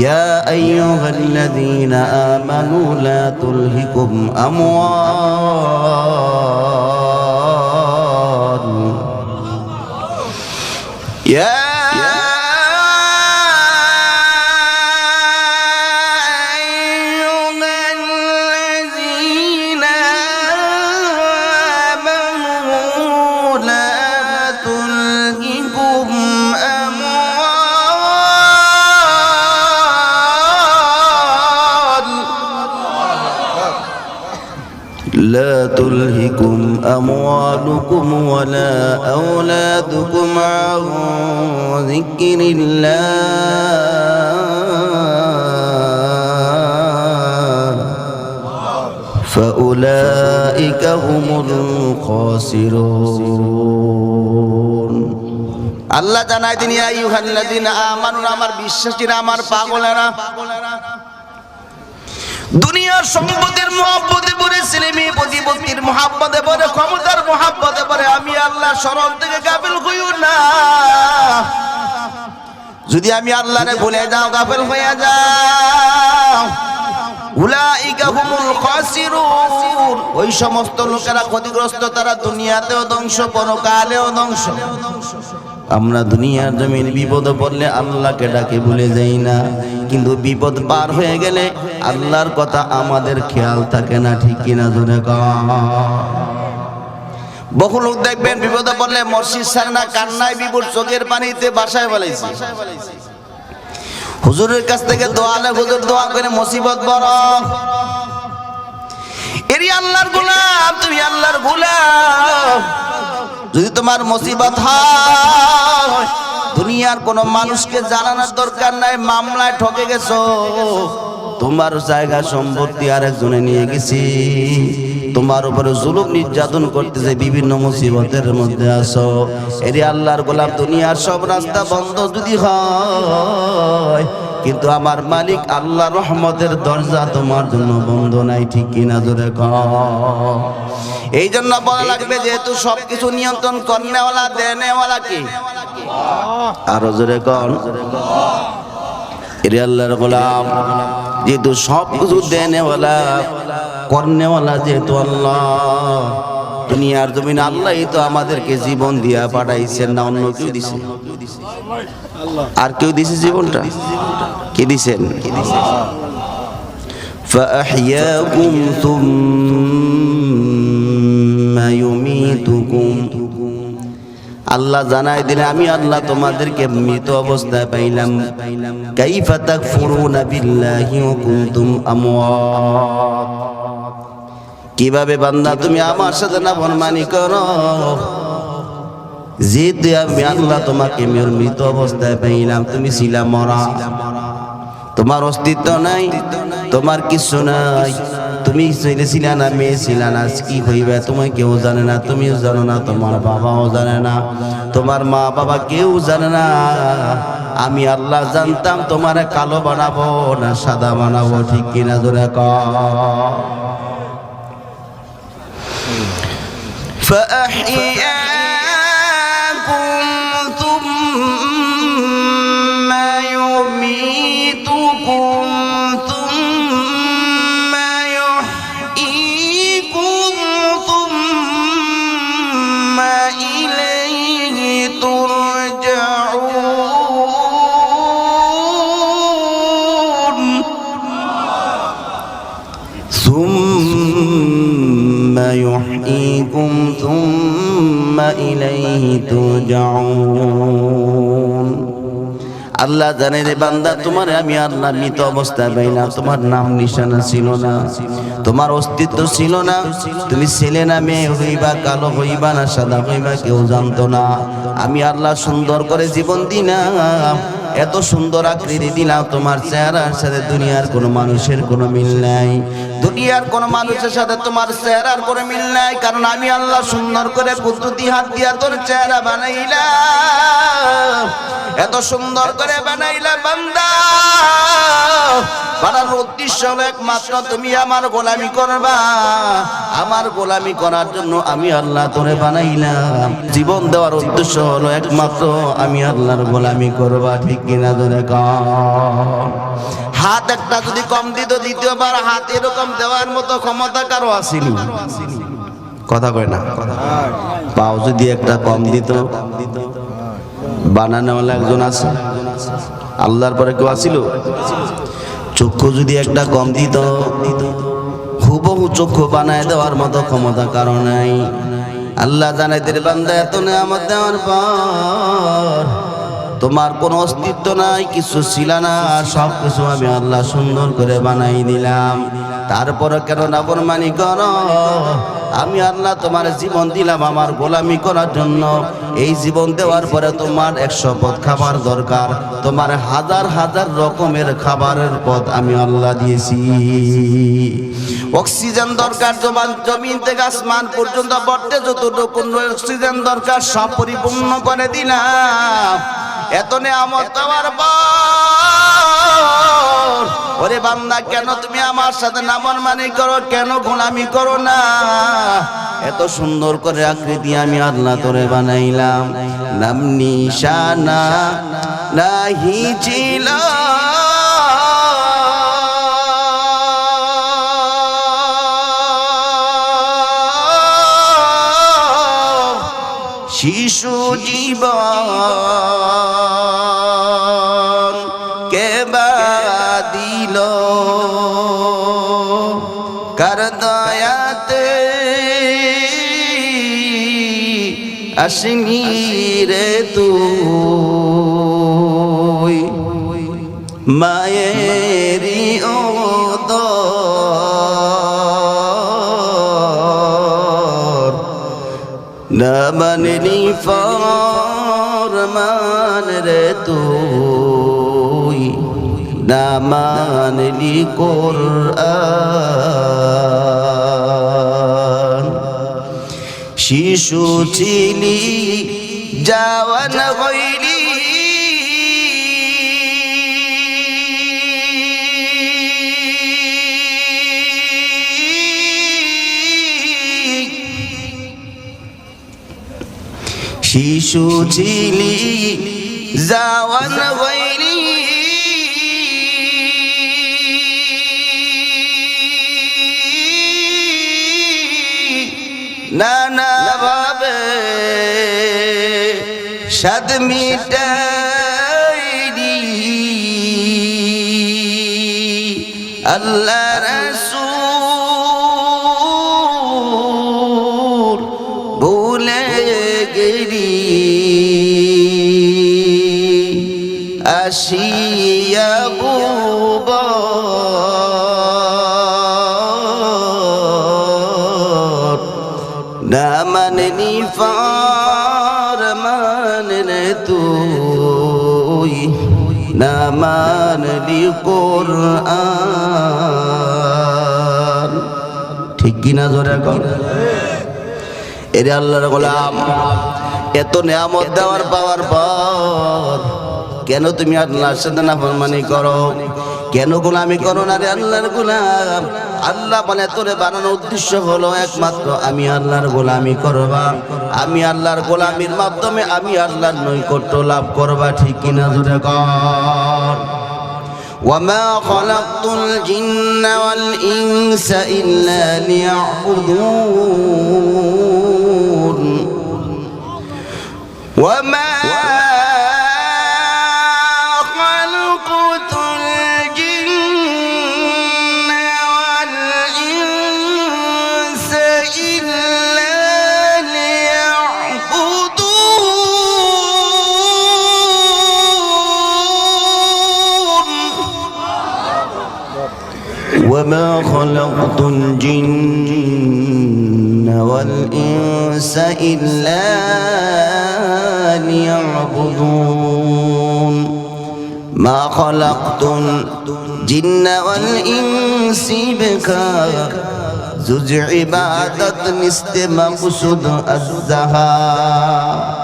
يا أيها الذين آمنوا لا تلهكم أموال. يا لا تلهكم أموالكم ولا أولادكم عن ذكر الله فأولئك هم الخاسرون আল্লাহ জানাই তিনি আইয়ুহাল্লাযীনা আমানু আমার বিশ্বাসীরা আমার পাগলেরা দুনিয়ার সম্পদের মহাব্বতে পড়ে ছেলে মেয়ে প্রতিপত্তির মহাব্বতে পড়ে ক্ষমতার মহাব্বতে পড়ে আমি আল্লাহ স্মরণ থেকে গাফেল হইও না। যদি আমি আল্লাহরে ভুলে যাও, গাফেল হয়ে যাও। উলাইকা হুমুল খাসিরুন। ওই সমস্ত লোকেরা ক্ষতিগ্রস্ত, তারা দুনিয়াতেও ধ্বংস, পরকালেও ধ্বংস। আমরা দুনিয়ার জমিন বিপদে পড়লে আল্লাহকে ডাকে ভুলে যাই না। কিন্তু বিপদ পার হয়ে গেলে আল্লাহর কথা আমাদের খেয়াল থাকে না, ঠিক কিনা জোরে বহু লোক দেখবেন বিপদে পড়লে মসজিদ সারনা কান্নায় বিপুর চোখের পানিতে বাসায় বলেছে হুজুরের কাছ থেকে দোয়ালে হুজুর দোয়া করে মুসিবত বড়। এরি আল্লাহর গুলাম, তুমি আল্লাহর গোলাম। যদি তোমার মুসিবত হয়, দুনিয়ার কোনো মানুষকে জানানোর দরকার নাই, মামলায় ঠকে গেছো। তোমার জায়গা সম্পত্তি আরেকজনে নিয়ে গেছি। তোমার উপরে জুলুম নির্যাতন করতেছে, বিভিন্ন মুসিবতের মধ্যে আসো এরে আল্লাহর গোলাম, দুনিয়ার সব রাস্তা বন্ধ যদি হয়, কিন্তু আমার মালিক আল্লাহ রহমতের দরজা তোমার জন্য বন্ধ নাই, ঠিক কিনা জোরে কর এই জন্য বলা লাগবে যেহেতু সবকিছু নিয়ন্ত্রণ করনেওয়ালা দেনেওয়ালা কি আরো জোরে কর এরে আল্লাহর গোলাম যেহেতু সব কিছু দেনেওয়ালা করনেওয়ালা যেহেতু আল্লাহ দুনিয়ার জমিন আল্লাহই তো আমাদেরকে জীবন দিয়া পাঠাইছেন না অন্য কেউ দিছে আর কেউ দিছে জীবনটা কে দিছেন فأحياكم ثم ইউমিতুকুম। আল্লাহ জানাই দিলে আমি আল্লাহ তোমাদেরকে মৃত অবস্থায় পাইলাম। কাইফা কীভাবে বান্দা তুমি আমার সাথে না ফরমানি করো? যেহেতু আমি আল্লাহ তোমাকে মৃত অবস্থায় পাইলাম, তুমি ছিলাম মরা। তোমার অস্তিত্ব নাই, তোমার কিছু নাই। তুমি ছেলে ছিলা না মেয়ে ছিলা না আজ কি হইবে তোমায় কেউ জানে না তুমিও জানো না তোমার বাবাও জানে না তোমার মা বাবা কেউ জানে না আমি আল্লাহ জানতাম তোমার কালো বানাবো না সাদা বানাবো ঠিক কিনা ধরে ক فأحياكم আল্লাহ জানে রে বান্দা, তোমার আমি আল্লাহ মৃত অবস্থায় পাই না। তোমার নাম নিশানা ছিল না, তোমার অস্তিত্ব ছিল না। তুমি ছেলে না, মেয়ে হইবা, কালো হইবা না, সাদা হইবা, কেউ জানতো না। আমি আল্লাহ সুন্দর করে জীবন দিলাম। এত সুন্দর আকৃতি দিলাম, তোমার চেহারার সাথে দুনিয়ার কোনো মানুষের কোনো মিল নাই। দুনিয়ার কোনো মানুষের সাথে তোমার চেহারার কোনো মিল নাই, কারণ আমি আল্লাহ সুন্দর করে কুদ্দুতি হাত দিয়া তোর চেহারা বানাইলাম। এত সুন্দর করে বানাইলাম বান্দা। বানানোর উদ্দেশ্য হলো একমাত্র তুমি আমার গোলামি করবা। আমার গোলামি করার জন্য আমি আল্লাহ তোরে বানাইলাম। জীবন দেওয়ার উদ্দেশ্য হলো একমাত্র আমি আল্লাহর গোলামি করবা, ঠিক কিনা ধরে হাত একটা যদি কম দিত, দ্বিতীয়বার হাত এরকম দেওয়ার মতো ক্ষমতা কারও আসেনি। কথা কয় না? পাও যদি একটা কম দিত বানানো বানানোওয়ালা একজন আছে, আল্লাহর পরে কেউ আসিল? চক্ষু যদি একটা কম দিত হুবহু চক্ষু বানায় দেওয়ার মতো ক্ষমতা কারও নাই। আল্লাহ জানাই তেরে বান্দা এত নেয়ামত দেওয়ার পর তোমার কোনো অস্তিত্ব নাই, কিছু ছিল না সব কিছু আমি আল্লাহ সুন্দর করে বানাই দিলাম। তারপরে কেন নাফরমানি করো? আমি আল্লাহ তোমার জীবন দিলাম আমার গোলামি করার জন্য। এই জীবন দেওয়ার পরে তোমার একশো পথ খাবার দরকার। তোমার হাজার হাজার রকমের খাবারের পথ আমি আল্লাহ দিয়েছি। অক্সিজেন দরকার জমান জমিন থেকে আসমান পর্যন্ত বটে যতটুকু অক্সিজেন দরকার সব পরিপূর্ণ করে দিলাম। এত নেয়ামত দেওয়ার পর ওরে বান্দা, কেন তুমি আমার সাথে নামন মানি করো? কেন গোলামি করো না? এত সুন্দর করে আকৃতি আমি আল্লাহ তোরে বানাইলাম। নাম নিশানা নাহি ছিল। শিশু জীবন। দিল। কার দয়াতে আসনি রে তুই? মায়েরি ও দর না মানলি ফরমান রে তুই। না মানলি কোরআন। শিশু ছিলি যাওয়ান হইলি। শিশু ছিলি যাওয়ান হইলি। নানা ভাবে সাদ মিটাইলি আল্লাহ রসুল ভুলে আসিয়া বুবর মাননি ফার মানলে তুই না মানলি কোরআন। ঠিক কিনা জোরে কর এরে আল্লাহর গোলাম, এত নিয়ামত দেওয়ার পাওয়ার পর কেন তুমি আল্লাহর সাথে না ফরমানি করো? কেন গোলামি করো না রে আল্লাহর গোলাম? আল্লাহ বলে তোরে বানানোর উদ্দেশ্য হলো একমাত্র আমি আল্লাহর গোলামি করবা আমি আল্লাহর গোলামির মাধ্যমে আমি আল্লাহর নৈকট্য লাভ করবা ঠিক কিনা জোরে কর وما خلقت الجن والإنس إلا ليعبدون وما خلقت الجن والإنس إلا ليعبدون ما خلقت الجن والإنس بك زوج عبادة نست مقصود الزهار